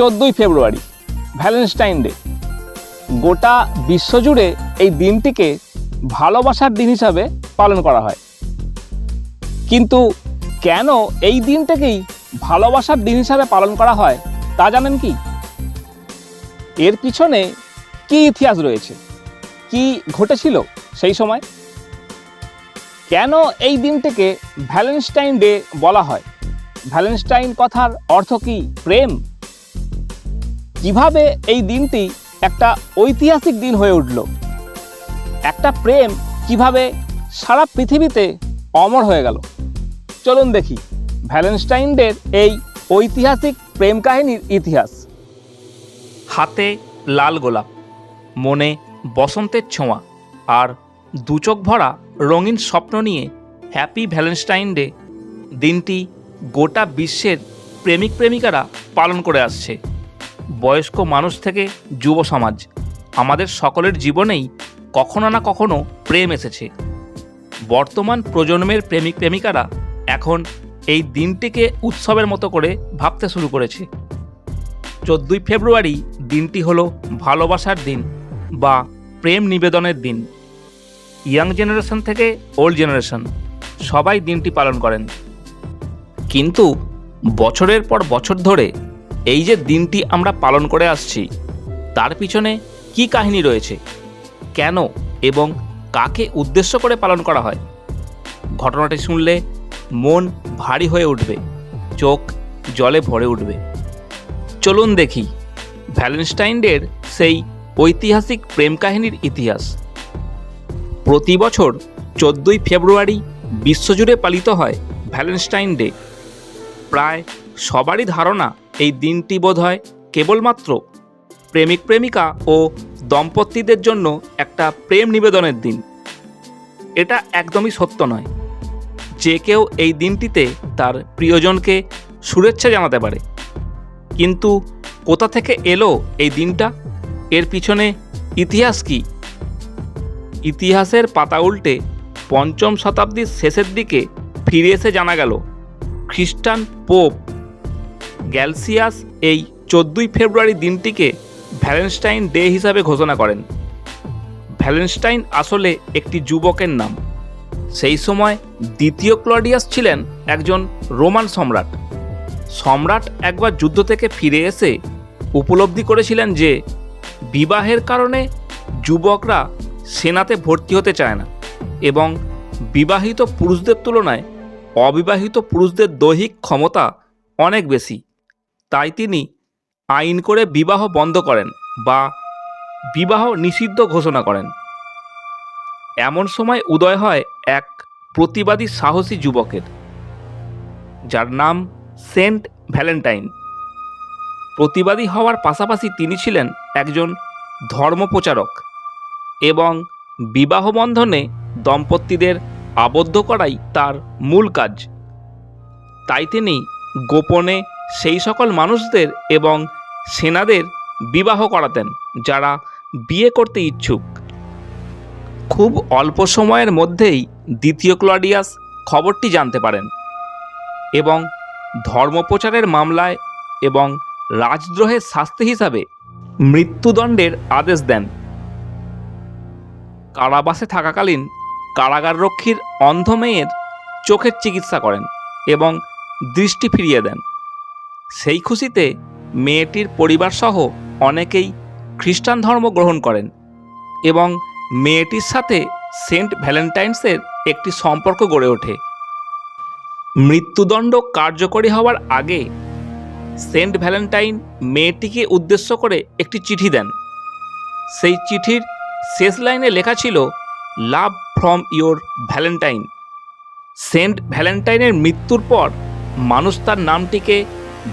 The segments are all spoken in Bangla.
চোদ্দোই ফেব্রুয়ারি ভ্যালেন্টাইন ডে গোটা বিশ্বজুড়ে এই দিনটিকে ভালোবাসার দিন হিসাবে পালন করা হয়। কিন্তু কেন এই দিনটাকেই ভালোবাসার দিন হিসাবে পালন করা হয় তা জানেন কি? এর পিছনে কি ইতিহাস রয়েছে? কি ঘটেছিল সেই সময়? কেন এই দিনটিকে ভ্যালেন্টাইন ডে বলা হয়? ভ্যালেন্টাইন কথার অর্থ কি? প্রেম? কীভাবে এই দিনটি একটা ঐতিহাসিক দিন হয়ে উঠল? একটা প্রেম কীভাবে সারা পৃথিবীতে অমর হয়ে গেল? চলুন দেখি ভ্যালেন্টাইন ডের এই ঐতিহাসিক প্রেম কাহিনীর ইতিহাস। হাতে লাল গোলাপ, মনে বসন্তের ছোঁয়া আর দুচোখ ভরা রঙিন স্বপ্ন নিয়ে হ্যাপি ভ্যালেন্টাইন ডে দিনটি গোটা বিশ্বের প্রেমিক প্রেমিকারা পালন করে আসছে। বয়স্ক মানুষ থেকে যুব সমাজ, আমাদের সকলের জীবনেই কখনো না কখনো প্রেম এসেছে। বর্তমান প্রজন্মের প্রেমিক প্রেমিকারা এখন এই দিনটিকে উৎসবের মতো করে ভাবতে শুরু করেছে। চোদ্দোই ফেব্রুয়ারি দিনটি হলো ভালোবাসার দিন বা প্রেম নিবেদনের দিন। ইয়াং জেনারেশন থেকে ওল্ড জেনারেশন সবাই দিনটি পালন করেন। কিন্তু বছরের পর বছর ধরে এই যে দিনটি আমরা পালন করে আসছি, তার পিছনে কি কাহিনী রয়েছে? কেন এবং কাকে উদ্দেশ্য করে পালন করা হয়? ঘটনাটি শুনলে মন ভারী হয়ে উঠবে, চোখ জলে ভরে উঠবে। চলুন দেখি ভ্যালেন্টাইন ডের সেই ঐতিহাসিক প্রেম কাহিনীর ইতিহাস। প্রতি বছর চোদ্দোই ফেব্রুয়ারি বিশ্বজুড়ে পালিত হয় ভ্যালেন্টাইন ডে। প্রায় সবারই ধারণা এই দিনটি বোধ হয় কেবলমাত্র প্রেমিক প্রেমিকা ও দম্পতিদের জন্য একটা প্রেম নিবেদনের দিন। এটা একদমই সত্য নয়। যে কেউ এই দিনটিতে তার প্রিয়জনকে শুভেচ্ছা জানাতে পারে। কিন্তু কোথা থেকে এলো এই দিনটা? এর পিছনে ইতিহাস কি? ইতিহাসের পাতা উল্টে পঞ্চম শতাব্দীর শেষের দিকে ফিরে এসে জানা গেল, খ্রিস্টান পোপ গ্যালসিয়াস এই চোদ্দোই ফেব্রুয়ারি দিনটিকে ভ্যালেন্টাইন ডে হিসাবে ঘোষণা করেন। ভ্যালেন্টাইন আসলে একটি যুবকের নাম। সেই সময় দ্বিতীয় ক্লডিয়াস ছিলেন একজন রোমান সম্রাট। সম্রাট একবার যুদ্ধ থেকে ফিরে এসে উপলব্ধি করেছিলেন যে বিবাহের কারণে যুবকরা সেনাতে ভর্তি হতে চায় না এবং বিবাহিত পুরুষদের তুলনায় অবিবাহিত পুরুষদের দৈহিক ক্ষমতা অনেক বেশি। তাই তিনি আইন করে বিবাহ বন্ধ করেন বা বিবাহ নিষিদ্ধ ঘোষণা করেন। এমন সময় উদয় হয় এক প্রতিবাদী সাহসী যুবকের, যার নাম সেন্ট ভ্যালেন্টাইন। প্রতিবাদী হওয়ার পাশাপাশি তিনি ছিলেন একজন ধর্মপ্রচারক এবং বিবাহ বন্ধনে দম্পতিদের আবদ্ধ করাই তার মূল কাজ। তাই তিনি গোপনে সেই সকল মানুষদের এবং সেনাদের বিবাহ করাতেন, যারা বিয়ে করতে ইচ্ছুক। খুব অল্প সময়ের মধ্যেই দ্বিতীয় ক্লডিয়াস খবরটি জানতে পারেন এবং ধর্মপ্রচারের মামলায় এবং রাজদ্রোহের শাস্তি হিসাবে মৃত্যুদণ্ডের আদেশ দেন। কারাবাসে থাকাকালীন কারাগাররক্ষীর অন্ধ মেয়ের চোখের চিকিৎসা করেন এবং দৃষ্টি ফিরিয়ে দেন। সেই খুশিতে মেয়েটির পরিবারসহ অনেকেই খ্রিস্টান ধর্ম গ্রহণ করেন এবং মেয়েটির সাথে সেন্ট ভ্যালেন্টাইন্সের একটি সম্পর্ক গড়ে ওঠে। মৃত্যুদণ্ড কার্যকরী হওয়ার আগে সেন্ট ভ্যালেন্টাইন মেয়েটিকে উদ্দেশ্য করে একটি চিঠি দেন। সেই চিঠির শেষ লাইনে লেখা ছিল, love from your Valentine. Saint ভ্যালেন্টাইনের মৃত্যুর পর মানুষ তার নামটিকে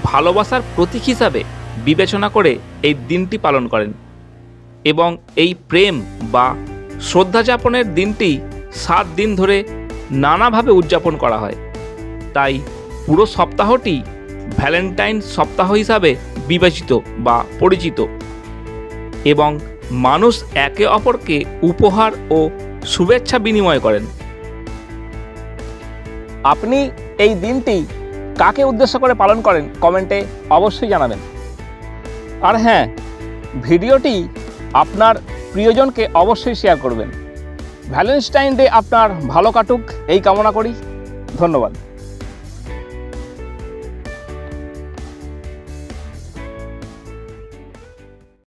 ভালোবাসার প্রতীক হিসাবে বিবেচনা করে এই দিনটি পালন করেন এবং এই প্রেম বা শ্রদ্ধা যাপনের দিনটি সাত দিন ধরে নানাভাবে উদযাপন করা হয়। তাই পুরো সপ্তাহটি ভ্যালেন্টাইন সপ্তাহ হিসাবে বিবেচিত বা পরিচিত এবং মানুষ একে অপরকে উপহার ও শুভেচ্ছা বিনিময় করেন। আপনি এই দিনটি কাকে উদ্দেশ্য করে পালন করেন কমেন্টে অবশ্যই জানাবেন। আর হ্যাঁ ভিডিওটি আপনার প্রিয়জনকে অবশ্যই শেয়ার করবেন। ভ্যালেন্টাইন ডে আপনার ভালো কাটুক, এই কামনা করি। ধন্যবাদ।